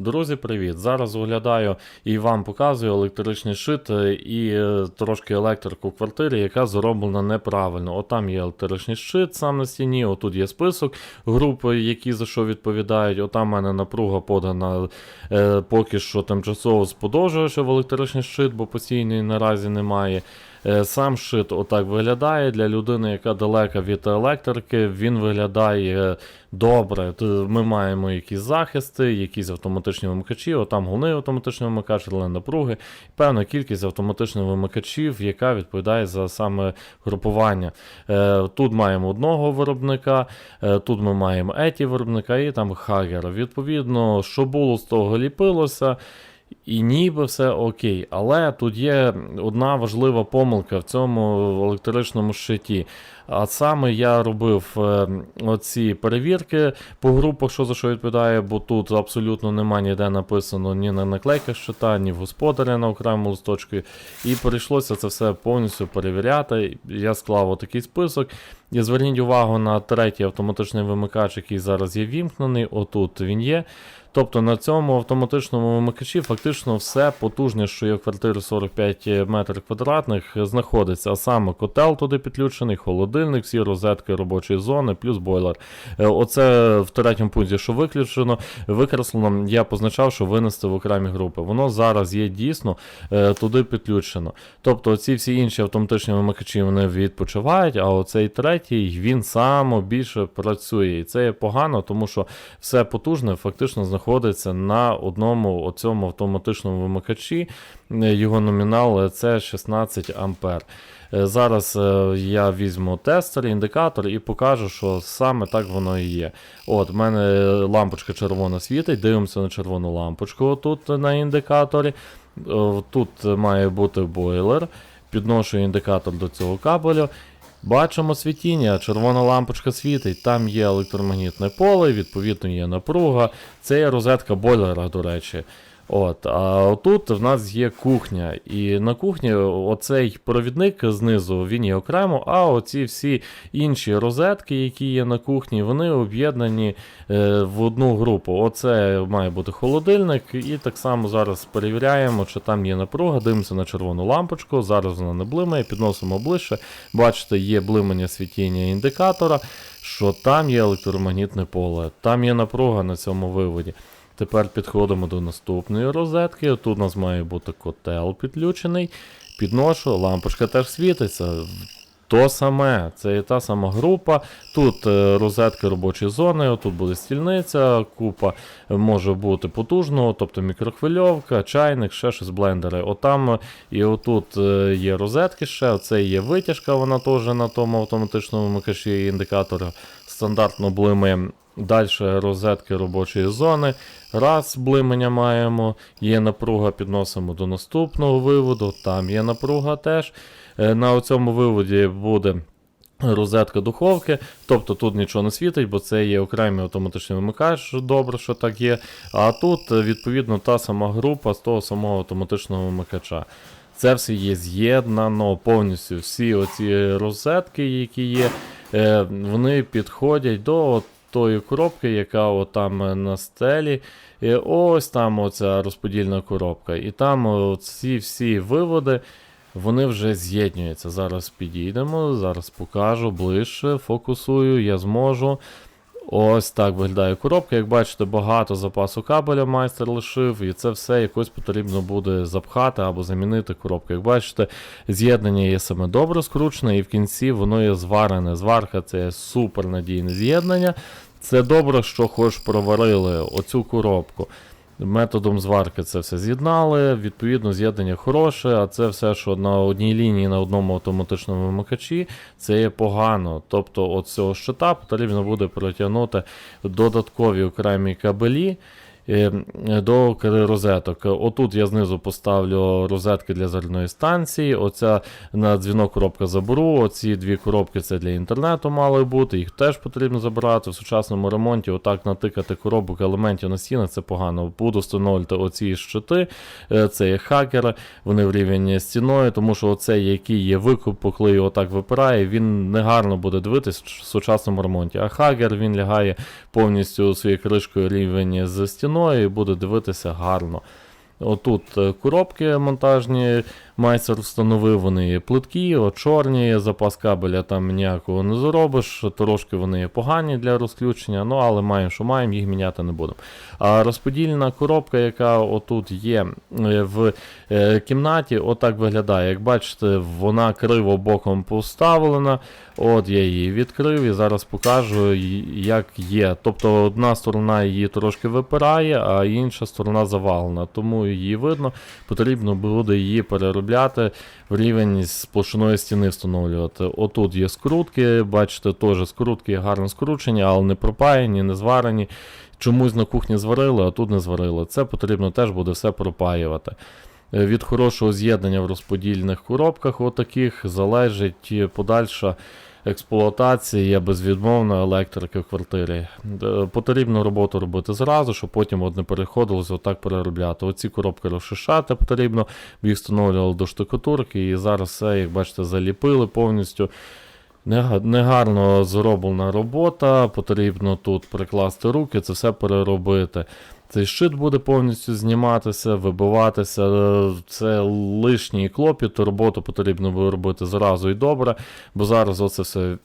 Друзі, привіт! Зараз оглядаю і вам показую електричний шит е, і е, трошки електрику в квартирі, яка зроблена неправильно. Отам є електричний щит сам на стіні, отут є список груп, які за що відповідають. Отам в мене напруга подана е, поки що тимчасово з подовжувача в електричний щит, бо постійної наразі немає. Е, Сам шит отак виглядає для людини, яка далека від електрики. Він виглядає добре. Ми маємо якісь захисти, якісь автоматичні вимикачі. Отам головний автоматичний вимикач, реле напруги, певна кількість автоматичних вимикачів, яка відповідає за саме групування. Е, Тут маємо одного виробника, е, тут ми маємо еті виробника і там хагера. Відповідно, що було з того ліпилося. І ніби все окей, але тут є одна важлива помилка в цьому електричному щиті. А саме я робив е, оці перевірки по групах, що за що відповідає, бо тут абсолютно нема ніде написано ні на наклейках щита, ні в господаря на окремому листочку. І прийшлося це все повністю перевіряти. Я склав отакий список. І зверніть увагу на третій автоматичний вимикач, який зараз є вімкнений. Отут він є. Тобто на цьому автоматичному вимикачі фактично все потужне, що є в квартирі 45 метрів квадратних, знаходиться. А саме котел туди підключений, холодильник, всі розетки робочої зони, плюс бойлер. Е, Оце в третьому пункті, що виключено, викреслено, я позначав, що винести в окремі групи. Воно зараз є дійсно е, туди підключено. Тобто ці всі інші автоматичні вимикачі вони відпочивають, а оцей третій він само більше працює. І це є погано, тому що все потужне фактично знаходиться на одному оцьому автоматичному вимикачі. Е, Його номінал це 16 ампер. Е, Зараз е, я візьму тестер, індикатор і покажу, що саме так воно і є. От, в мене лампочка червона світить, дивимося на червону лампочку тут на індикаторі. Е, Тут має бути бойлер. Підношу індикатор до цього кабелю. Бачимо світіння, червона лампочка світить, там є електромагнітне поле, відповідно є напруга. Це є розетка бойлера, до речі. От, а тут в нас є кухня. І на кухні оцей провідник знизу він є окремо, а оці всі інші розетки, які є на кухні, вони об'єднані е, в одну групу. Оце має бути холодильник, і так само зараз перевіряємо, чи там є напруга, дивимося на червону лампочку. Зараз вона не блимає, підносимо ближче. Бачите, є блимання світіння індикатора, що там є електромагнітне поле, там є напруга на цьому виводі. Тепер підходимо до наступної розетки. Тут у нас має бути котел підключений. Підношу, лампочка теж світиться. То саме, це і та сама група. Тут е, розетки робочої зони, тут буде стільниця, купа може бути потужного, тобто мікрохвильовка, чайник, ще щось блендери. Отам е, і отут е, є розетки ще, оце є витяжка, вона теж на тому автоматичному микаші індикатора стандартно блимає. Далі розетки робочої зони. Раз блимання маємо, є напруга, підносимо до наступного виводу, там є напруга теж. Е, На цьому виводі буде розетка духовки, тобто тут нічого не світить, бо це є окремий автоматичний вимикач, добре, що так є. А тут, е, відповідно, та сама група з того самого автоматичного вимикача. Це все є з'єднано повністю. Всі оці розетки, які є, е, вони підходять до тої коробки, яка там на стелі. І ось там оця розподільна коробка. І там ці всі виводи. Вони вже з'єднуються. Зараз підійдемо, зараз покажу ближче, фокусую, я зможу. Ось так виглядає коробка. Як бачите, багато запасу кабеля майстер лишив, і це все якось потрібно буде запхати або замінити коробку. Як бачите, з'єднання є саме добре скручене, і в кінці воно є зварене. Зварка це супер надійне з'єднання. Це добре, що хоч проварили оцю коробку. Методом зварки це все з'єднали, відповідно, з'єднання хороше, а це все, що на одній лінії на одному автоматичному вимикачі, це є погано. Тобто от цього щита потрібно буде протягнути додаткові окремі кабелі до кери розеток. Отут я знизу поставлю розетки для зарядної станції. Оця на дзвінок коробка заберу. Оці дві коробки це для інтернету мали бути, їх теж потрібно забирати. В сучасному ремонті отак натикати коробок елементів на стіни це погано. Буду встановлювати оці щити, Е, це є хакери, вони в рівень стіною, тому що оцей, який є викуп, коли його так випирає, він негарно буде дивитись в сучасному ремонті. А хакер він лягає повністю своєю кришкою рівень з стіною. Стіною і буде дивитися гарно. Отут е, коробки монтажні, майстер встановив, вони плиткі, от чорні, запас кабеля там ніякого не зробиш, трошки вони погані для розключення, ну але маємо, що маємо, їх міняти не будемо. А розподільна коробка, яка отут є е, в е, кімнаті, отак виглядає. Як бачите, вона криво боком поставлена. От я її відкрив і зараз покажу, як є. Тобто одна сторона її трошки випирає, а інша сторона завалена. Тому її видно, потрібно буде її переробляти в рівень з площиною стіни встановлювати. Отут є скрутки, бачите, теж скрутки гарно скручені, але не пропаяні, не зварені. Чомусь на кухні зварили, а тут не зварили. Це потрібно теж буде все пропаювати. Е, Від хорошого з'єднання в розподільних коробках отаких залежить і подальша експлуатація безвідмовна електрики в квартирі. Е, Потрібно роботу робити зразу, щоб потім от не переходилося отак переробляти. Оці коробки розшишати потрібно, їх встановлювали до штукатурки, і зараз все, як бачите, заліпили повністю. Негарно зроблена робота, потрібно тут прикласти руки, це все переробити. Цей щит буде повністю зніматися, вибиватися. е, Це лишній клопіт, роботу потрібно буде робити зразу і добре, бо зараз оце все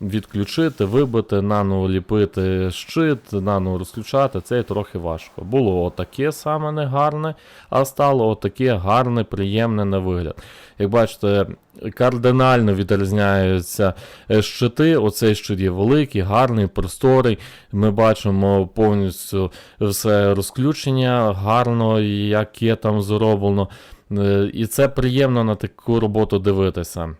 відключити, вибити, наново ліпити щит, наново розключати, це трохи важко. Було отаке саме негарне, а стало отаке гарне, приємне на вигляд. Як бачите, кардинально відрізняються е, щити. Оцей щит є великий, гарний, просторий. Ми бачимо повністю все розключення, гарно, яке там зроблено. Е, І це приємно на таку роботу дивитися.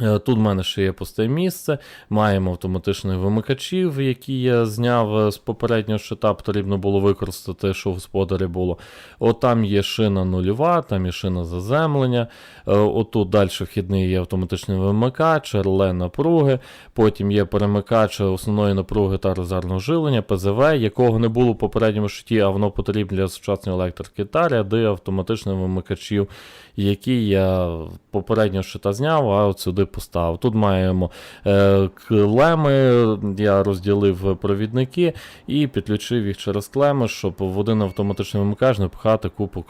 Е, Тут в мене ще є пусте місце, маємо автоматичних вимикачів, які я зняв е, з попереднього щита, потрібно було використати, що в господарі було. От там є шина нульова, там є шина заземлення. Е, Отут далі вхідний є автоматичний вимикач, реле напруги, потім є перемикач основної напруги та резервного жилення, ПЗВ, якого не було в попередньому щиті, а воно потрібно для сучасної електрики та ряди автоматичних вимикачів, які я попереднього щита зняв, а от сюди поставив. Тут маємо е, клеми, я розділив провідники і підключив їх через клеми, щоб в один автоматичний вимикач не пхати купу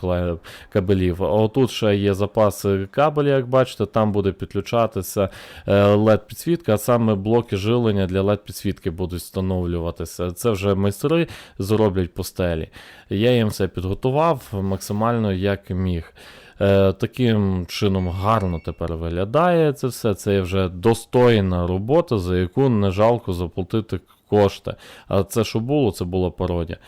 кабелів. А отут ще є запас кабелів, як бачите, там буде підключатися е, LED-підсвітка, а саме блоки жилення для LED-підсвітки будуть встановлюватися. Це вже майстри зроблять по стелі. Я їм це підготував максимально як міг. Е, таким чином гарно тепер виглядає це все. Це вже достойна робота, за яку не жалко заплатити кошти. А це, що було, це була пародія.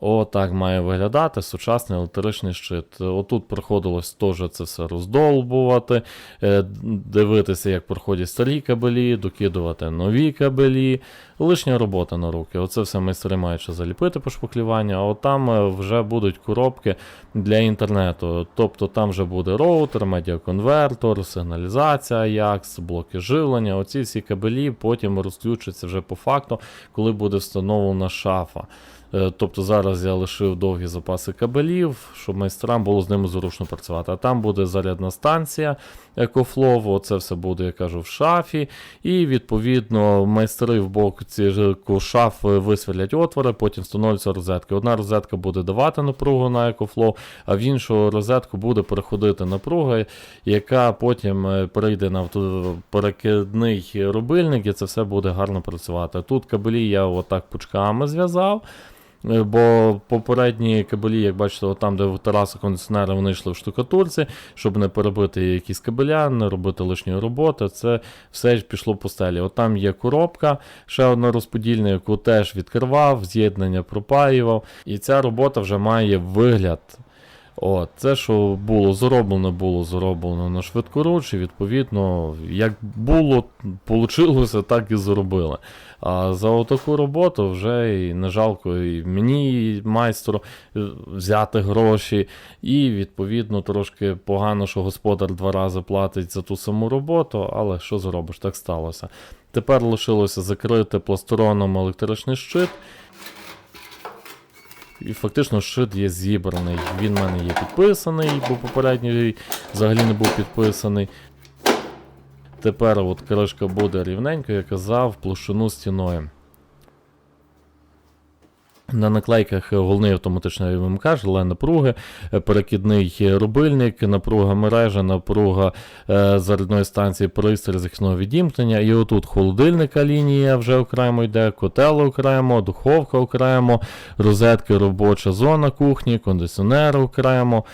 Отак має виглядати сучасний електричний щит. Отут приходилось теж це все роздолбувати, е, дивитися, як проходять старі кабелі, докидувати нові кабелі. Лишня робота на руки. Оце все майстри мають заліпити по шпаклюванню, а от там е, вже будуть коробки для інтернету. Тобто там вже буде роутер, медіаконвертор, сигналізація, AJAX, блоки живлення. Оці всі кабелі потім розключаться вже по факту, коли буде встановлена шафа. Е, Тобто зараз я лишив довгі запаси кабелів, щоб майстрам було з ними зручно працювати. А там буде зарядна станція EcoFlow, оце все буде, я кажу, в шафі. І відповідно майстри в бок ці шафи висверлять отвори, потім встановлюються розетки. Одна розетка буде давати напругу на EcoFlow, а в іншу розетку буде переходити напруга, яка потім е, перейде на перекидний рубильник, і це все буде гарно працювати. Тут кабелі я отак пучками зв'язав. Е, Бо попередні кабелі, як бачите, там, де в Тараса кондиціонера вони йшли в штукатурці, щоб не перебити якісь кабеля, не робити лишньої роботи. Це все ж пішло по стелі. От там є коробка, ще одна розподільна, яку теж відкривав, з'єднання пропаював. І ця робота вже має вигляд. От, це, що було зроблено, було зроблено на швидкоруч, і відповідно, як було, получилося, так і зробили. А за отаку роботу вже і не жалко і мені, і майстру е, взяти гроші. І відповідно трошки погано, що господар два рази платить за ту саму роботу, але що зробиш, так сталося. Тепер лишилося закрити пластироном електричний щит. І фактично щит є зібраний. Він в мене є підписаний, бо попередній взагалі не був підписаний. Тепер от кришка буде рівненько, я казав, площину стіною. На наклейках головний автоматичний вимикач, але напруги, перекидний рубильник, напруга мережа, напруга е, зарядної станції пристрій захисного відімкнення. І отут холодильника лінія вже окремо йде, котел окремо, духовка окремо, розетки, робоча зона кухні, кондиціонер окремо.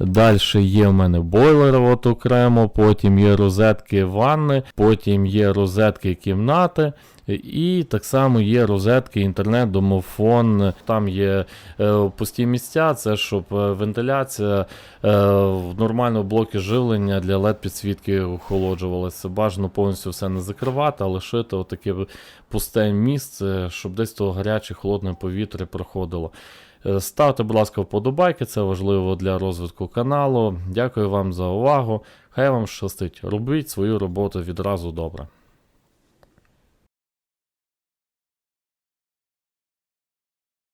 Далі є в мене бойлер от окремо, потім є розетки ванни, потім є розетки кімнати. І так само є розетки, інтернет, домофон. Там є е, пусті місця, це щоб е, вентиляція е, в нормальному блокі живлення для LED підсвітки охолоджувалася. Бажано повністю все не закривати, а лишити отаке пусте місце, щоб десь то гаряче, холодне повітря проходило. Е, Ставте, будь ласка, вподобайки, це важливо для розвитку каналу. Дякую вам за увагу. Хай вам щастить. Робіть свою роботу відразу добре.